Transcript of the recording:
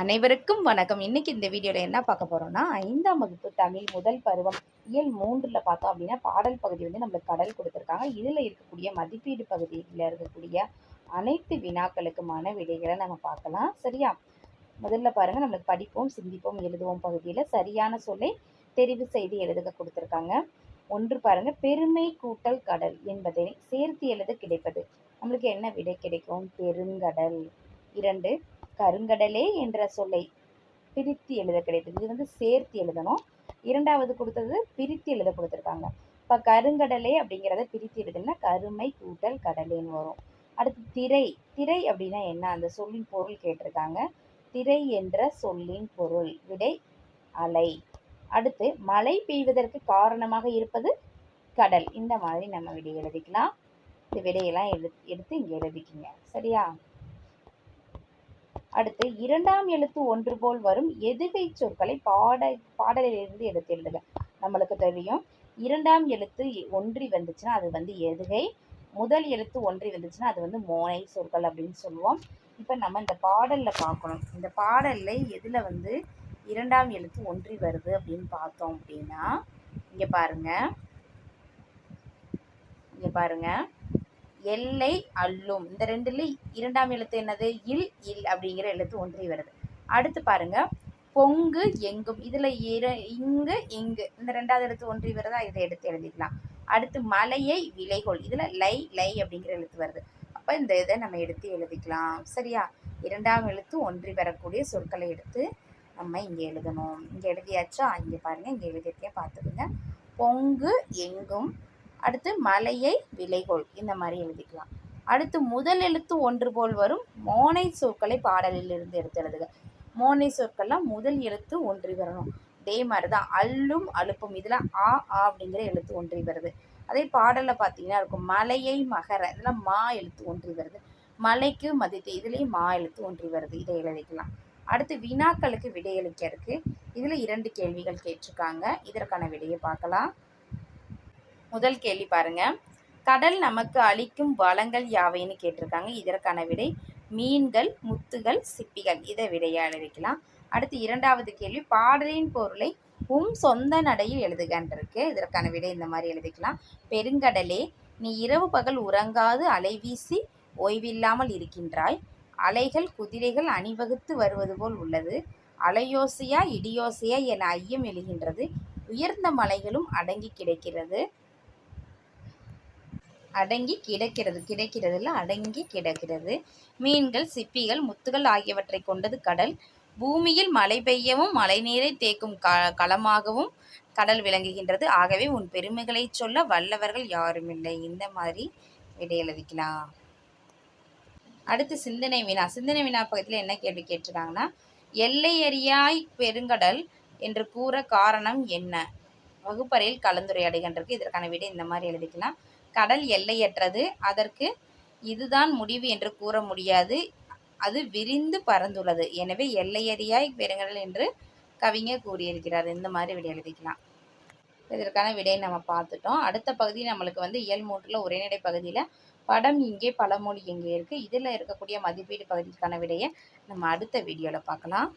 அனைவருக்கும் வணக்கம். இன்னைக்கு இந்த வீடியோவில் என்ன பார்க்க போகிறோம்னா ஐந்தாம் வகுப்பு தமிழ் முதல் பருவம் இயல் மூன்றில் பார்த்தோம் அப்படின்னா பாடல் பகுதி வந்து நம்மளுக்கு கடல் கொடுத்துருக்காங்க. இதில் இருக்கக்கூடிய மதிப்பீடு பகுதியில் இருக்கக்கூடிய அனைத்து வினாக்களுக்குமான விடைகளை நம்ம பார்க்கலாம். சரியா? முதல்ல பாருங்கள் நம்மளுக்கு படிப்போம் சிந்திப்போம் எழுதுவோம் பகுதியில் சரியான சொல்லை தெரிவு செய்து எழுதுக கொடுத்துருக்காங்க. ஒன்று பாருங்க பெருமை கூட்டல் கடல் என்பதை சேர்த்து எழுத கிடைப்பது. நம்மளுக்கு என்ன விடை கிடைக்கும்? பெருங்கடல். இரண்டு கருங்கடலே என்ற சொல்லை பிரித்து எழுத கிடைத்தது. இது வந்து சேர்த்து எழுதணும். இரண்டாவது கொடுத்தது பிரித்து எழுத கொடுத்துருக்காங்க. இப்போ கருங்கடலே அப்படிங்கிறத பிரித்து எழுதுனா கருமை கூட்டல் கடலேன்னு வரும். அடுத்து திரை. திரை அப்படின்னா என்ன? அந்த சொல்லின் பொருள் கேட்டிருக்காங்க. திரை என்ற சொல்லின் பொருள். விடை அலை. அடுத்து மழை பெய்வதற்கு காரணமாக இருப்பது கடல். இந்த மாதிரி நம்ம விடை எழுதிக்கலாம். இந்த விடையெல்லாம் எடுத்து எடுத்து இங்கே எழுதிக்கிங்க. சரியா? அடுத்து இரண்டாம் எழுத்து ஒன்று போல் வரும் எதுகை சொற்களை பாட பாடலிலிருந்து எடுத்து எழுதுக நம்மளுக்கு தெரியும். இரண்டாம் எழுத்து ஒன்றி வந்துச்சுன்னா அது வந்து எதுகை. முதல் எழுத்து ஒன்றி வந்துச்சுன்னா அது வந்து மோனை சொற்கள் அப்படின்னு சொல்லுவோம். இப்போ நம்ம இந்த பாடலில் பார்க்கணும். இந்த பாடலில் எதில் வந்து இரண்டாம் எழுத்து ஒன்றி வருது அப்படின்னு பார்த்தோம் அப்படின்னா இங்கே பாருங்க. இங்கே பாருங்கள் எல்லை அல்லும் இந்த ரெண்டுல இரண்டாம் எழுத்து என்னது? இல் இல் அப்படிங்கிற எழுத்து ஒன்றி வருது. அடுத்து பாருங்க. பொங்கு எங்கும். இதில் இரு இங்கு இங்கு. இந்த ரெண்டாவது எழுத்து ஒன்றி வருதா? இதை எடுத்து எழுதிக்கலாம். அடுத்து மலையை விலைகோள். இதில் லை லை அப்படிங்கிற எழுத்து வருது. அப்போ இந்த இதை நம்ம எடுத்து எழுதிக்கலாம். சரியா? இரண்டாம் எழுத்து ஒன்றி வரக்கூடிய சொற்களை எடுத்து நம்ம இங்கே எழுதணும். இங்கே எழுதியாச்சா? இங்கே பாருங்கள் இங்கே எழுதியிருக்கேன். பார்த்துக்குங்க. பொங்கு எங்கும். அடுத்து மலையை விலைகோள். இந்த மாதிரி எழுதிக்கலாம். அடுத்து முதல் எழுத்து ஒன்று போல் வரும். மோனை சொற்களை பாடலில் இருந்து எடுத்து எழுதுக. மோனை சொற்கள்லாம் முதல் எழுத்து ஒன்றி வரணும். அதே மாதிரி தான் அல்லும் அழுப்பும் இதில் ஆ ஆ அப்படிங்கிற எழுத்து ஒன்றி வருது. அதே பாடலில் பார்த்தீங்கன்னா இருக்கும். மலையை மகர. இதெல்லாம் மா எழுத்து ஒன்றி வருது. மலைக்கு மதித்து இதுலேயும் மா எழுத்து ஒன்றி வருது. இதை எழுதிக்கலாம். அடுத்து வினாக்களுக்கு விடையளிக்க இருக்குது இதில் இரண்டு கேள்விகள் கேட்டிருக்காங்க. இதற்கான விடையை பார்க்கலாம். முதல் கேள்வி பாருங்க. கடல் நமக்கு அளிக்கும் வளங்கள் யாவைன்னு கேட்டிருக்காங்க. இதற்கான விடை மீன்கள் முத்துகள் சிப்பிகள். இதை விடையால் எழுதிக்கலாம் அடுத்து இரண்டாவது கேள்வி. பாடலின் பொருளை உம் சொந்த நடையில் எழுதுகன்றிருக்கு. இதற்கான விடை இந்த மாதிரி எழுதிக்கலாம். பெருங்கடலே நீ இரவு பகல் உறங்காது அலைவீசி ஓய்வில்லாமல் இருக்கின்றாய். அலைகள் குதிரைகள் அணிவகுத்து வருவது போல் உள்ளது. அலையோசையா இடியோசையா என ஐயம் எழுகின்றது. உயர்ந்த மலைகளும் அடங்கி கிடைக்கிறது. அடங்கி கிடக்கிறது கிடைக்கிறதுல அடங்கி கிடக்கிறது. மீன்கள் சிப்பிகள் முத்துகள் ஆகியவற்றை கொண்டது கடல். பூமியில் மழை பெய்யவும் மழை நீரை தேக்கும் க களமாகவும் கடல் விளங்குகின்றது. ஆகவே உன் பெருமைகளை சொல்ல வல்லவர்கள் யாரும் இல்லை இந்த மாதிரி விடை எழுதிக்கலாம். அடுத்து சிந்தனை வினா. சிந்தனை வினா பக்கத்தில் என்ன கேள்வி கேட்டிருக்காங்கன்னா எல்லையறியாய் பெருங்கடல் என்று கூற காரணம் என்ன? வகுப்பறையில் கலந்துரையாடுகின்றது இதற்கான விடை இந்த மாதிரி எழுதிக்கலாம். கடல் எல்லையற்றது. அதற்கு இதுதான் முடிவு என்று கூற முடியாது. அது விரிந்து பறந்துள்ளது. எனவே எல்லையறியாய் பெருங்கடல் என்று கவிஞர் கூறியிருக்கிறார். இந்த மாதிரி விடை எழுதிக்கலாம். இதற்கான விடையை நம்ம பார்த்துட்டோம். அடுத்த பகுதி நம்மளுக்கு வந்து இயல் மூன்றில் உரைநடை பகுதியில் படம் இங்கே பழமொழி இங்கே இருக்குது இதில் இருக்கக்கூடிய மதிப்பீடு பகுதிக்கான விடையை நம்ம அடுத்த வீடியோவில் பார்க்கலாம்.